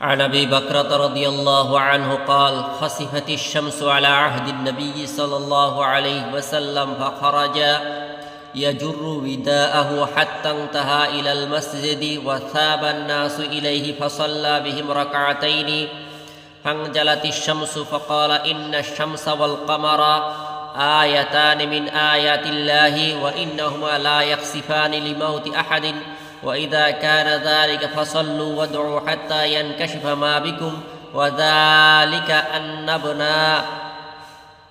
عن أبي بكرة رضي الله عنه قال خسفت الشمس على عهد النبي صلى الله عليه وسلم فخرج يجر وداءه حتى انتهى إلى المسجد وثاب الناس إليه فصلى بهم ركعتين. فانجلت الشمس فقال إن الشمس والقمر آيتان من آيات الله وإنهما لا يخسفان لموت أحد. واذا كان ذلك فصلوا وادعوا حتى ينكشف ما بكم وذلك ان ابنا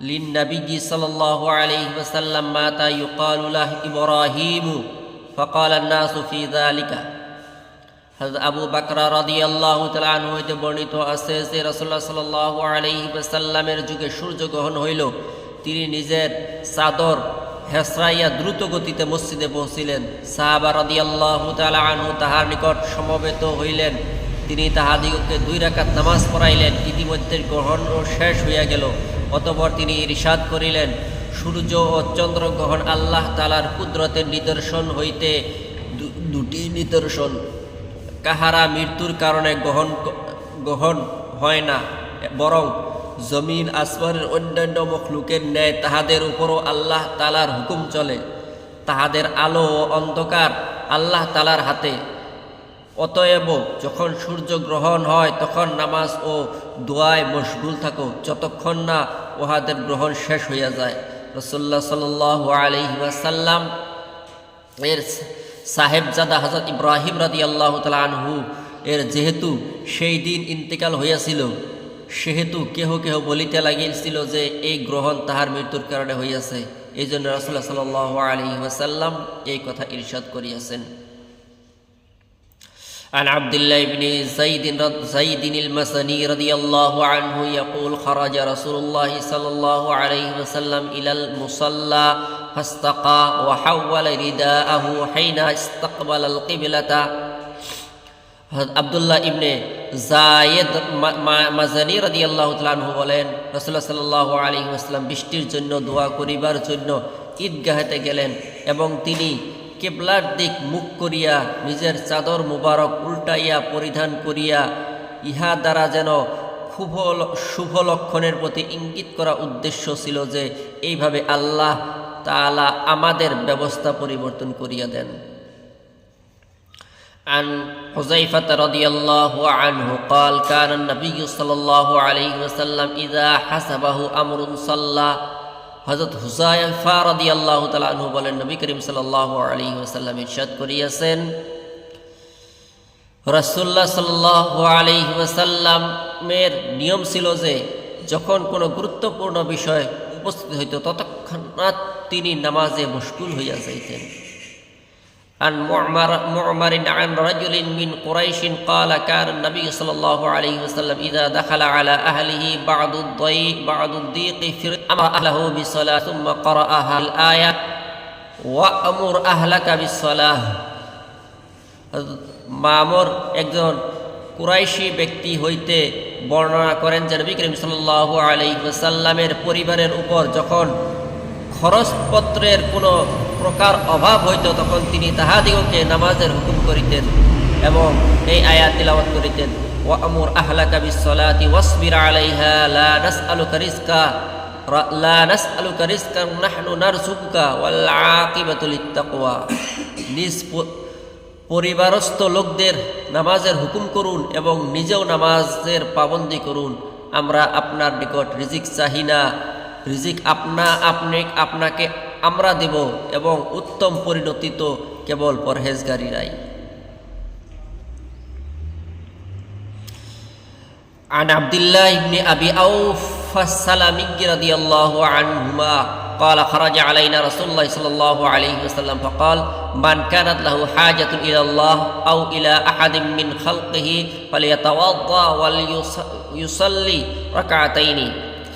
للنبي صلى الله عليه وسلم مات يقال له ابراهيم فقال الناس في ذلك হযরত আবু বাকরা রাদিয়াল্লাহু তাআলা আনহু হইতে বর্ণিত আছে যে রাসূলুল্লাহ সাল্লাল্লাহু আলাইহি ওয়াসাল্লামের যুগে সূর্য গ্রহণ হইল তিনি নিজের চাদর হেসরাইয়া দ্রুত গতিতে মসজিদে পৌঁছিলেন। সাহাবা রাদিয়াল্লাহু আনহু তাহার নিকট সমবেত হইলেন। তিনি তাহাদিগকে দুই রাকাত নামাজ পড়াইলেন। ইতিমধ্যে গ্রহণ শেষ হইয়া গেল। অতপর তিনি ইরশাদ করিলেন। সূর্য ও চন্দ্রগ্রহণ আল্লাহ তালার কুদরতের নিদর্শন হইতে দুটি নিদর্শন। কাহারা মৃত্যুর কারণে গ্রহণ গ্রহণ হয় না, বরং জমিন, আসমানের অন্যান্য মখলুকের ন্যায় তাহাদের উপরও আল্লাহ তালার হুকুম চলে। তাহাদের আলো ও অন্ধকার আল্লাহ তালার হাতে। অতএব যখন সূর্য গ্রহণ হয়, তখন নামাজ ও দোয়ায় মশগুল থাকো, যতক্ষণ না উহাদের গ্রহণ শেষ হইয়া যায়। রসুল্লাহ সাল আলহি ওয়াসাল্লাম, এর সাহেবজাদা হজরত ইব্রাহিম রাদি আল্লাহ আনহু, এর যেহেতু সেই দিন ইন্তেকাল হইয়াছিল সেহেতু কেহ কেহ বলিতে লাগিয়েছিল যে এই গ্রহণ তাহার মৃত্যুর কারণে হইয়াছে এই জন্য রসুল্লাহ সাল আলহি ওয়াসাল্লাম এই কথা ইরশাদ করিয়াছেন عن عبد الله بن زيد رض زيد المسني رضي الله عنه يقول خرج رسول الله صلى الله عليه وسلم إلى المصلى فاستقى وحول رداءه حين استقبل القبلة আবদুল্লাহ ইবনে জায়েদ মাজানি রাদি আল্লাহ তালু বলেন রসুল্লাহ সাল্লাহ আলী আসলাম বৃষ্টির জন্য দোয়া করিবার জন্য ঈদগাহেতে গেলেন এবং তিনি কেবলার দিক মুখ করিয়া নিজের চাদর মুবারক উল্টাইয়া পরিধান করিয়া ইহা দ্বারা যেন খুব শুভ লক্ষণের প্রতি ইঙ্গিত করা উদ্দেশ্য ছিল যে, এইভাবে আল্লাহ তাআলা আমাদের ব্যবস্থা পরিবর্তন করিয়া দেন। عن حذيفة رضي الله عنه قال كان النبي صلى الله عليه وسلم إذا حسبه أمر صلى হজরত হুসাইফা রাদি আল্লাহ তালু বলেন নবী করিম সাল্লাহ আলী ওসাল্লাম ইরশাদ করিয়াছেন রসুল্লাহ সাল্লাহ আলী ওসাল্লামের নিয়ম ছিল যে যখন কোনো গুরুত্বপূর্ণ বিষয় উপস্থিত হইত ততক্ষণাৎ তিনি নামাজে মুশকুল হইয়া যাইতেন عن معمر معمر عن رجل من قريش قال كان النبي صلى الله عليه وسلم إذا دخل على أهله بعض الضيق بعض الضيق فر- أمر أهله بالصلاة ثم قرأها الآية وأمر أهلك بالصلاة মামর একজন কুরাইশি ব্যক্তি হইতে বর্ণনা করেন যে নবী করিম সাল্লাহ আলাইসাল্লামের পরিবারের উপর যখন খরচপত্রের কোনো প্রকার অভাব হইত তখন তিনি তাহাদিগকে নামাজের হুকুম করিতেন এবং এই আয়াত তিলাওয়াত করিতেন। ওয়া আমুর আহলাকা বিসসালাতি ওয়াসবির আলাইহা লা নাসআলুকা রিজকা লা নাসআলুকা রিজকান নাহনু নারযুকুকা ওয়াল আকিবাতু লিত্তাকওয়া। নিজ পরিবারস্থ লোকদের নামাজের হুকুম করুন এবং নিজেও নামাজের পাবন্দি করুন। আমরা আপনার নিকট রিজিক চাহি না। রিজিক আপনা, আপনি, আপনাকে আমরা দেব এবং উত্তম পরিণতি তো কেবল পরহেজগারীরাই عن عبد الله بن ابي اوف السلمي رضي الله عنهما قال خرج علينا رسول الله صلى الله عليه وسلم فقال من كانت له حاجة إلى الله أو إلى أحد من خلقه فليتوضأ وليصلي ركعتين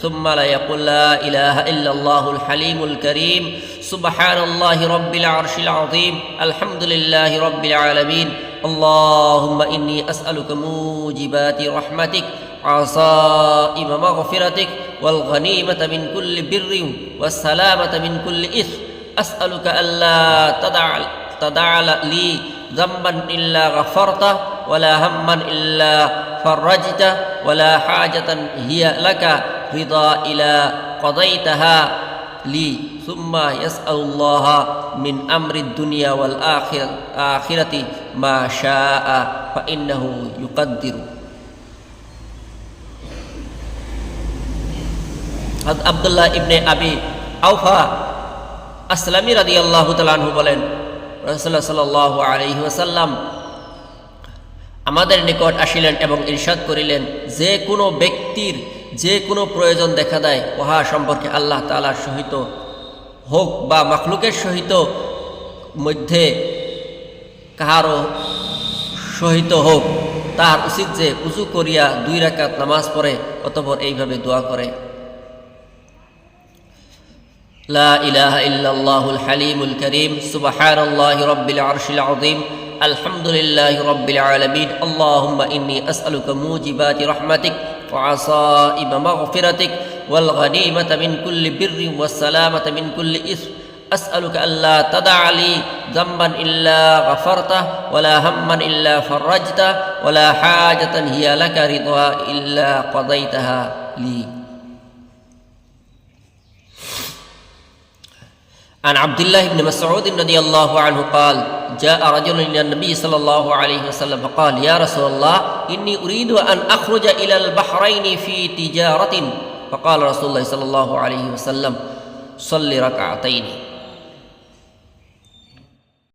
ثم لا يقول لا إله إلا الله الحليم الكريم. سبحان الله رب العرش العظيم. الحمد لله رب العالمين. اللهم إني أسألك موجبات رحمتك عصائم مغفرتك والغنيمة من كل بر والسلامة من كل إثم. أسألك ألا تدع تدع لي ذنبا إلا غفرته ولا هما إلا فرجته ولا حاجة هي لك. رضا إلى قضيتها لي ثم يسأل الله من أمر الدنيا والآخرة آخرة ما شاء فإنه يقدر হযরত আব্দুল্লাহ ইবনে আবি আউফা আসলামী রাদি আল্লাহ তালাহু বলেন রসুল্লাহ সাল আলহি ওসাল্লাম আমাদের নিকট আসিলেন এবং ইরশাদ করিলেন যে কোনো ব্যক্তির যে কোনো প্রয়োজন দেখা দেয়, উহা সম্পর্কে আল্লাহ তালার সহিত হোক বা মখলুকের সহিত মধ্যে কাহারও সহিত হোক তার উচিত যে উঁচু করিয়া দুই রাকাত নামাজ পড়ে অতপর এইভাবে দোয়া করে। লা ইলাহা ইল্লাল্লাহুল হালিমুল করিম, সুবহানাল্লাহি রাব্বিল আরশিল আযীম, আলহামদুলিল্লাহি রাব্বিল আলামিন, আল্লাহুম্মা ইন্নী আসআলুকা মুজিবাতি রাহমাতিক وعصائب مغفرتك والغنيمة من كل بر والسلامة من كل إثم. أسألك ألا تدع لي ذنبا إلا غفرته ولا هما إلا فرجته ولا حاجة هي لك رضا إلا قضيتها لي. عن عبد الله بن مسعود رضي الله عنه قال جاء رجل إلى النبي صلى الله عليه وسلم فقال يا رسول الله إني أريد أن أخرج إلى البحرين في تجارة. فقال رسول الله صلى الله عليه وسلم صل ركعتين.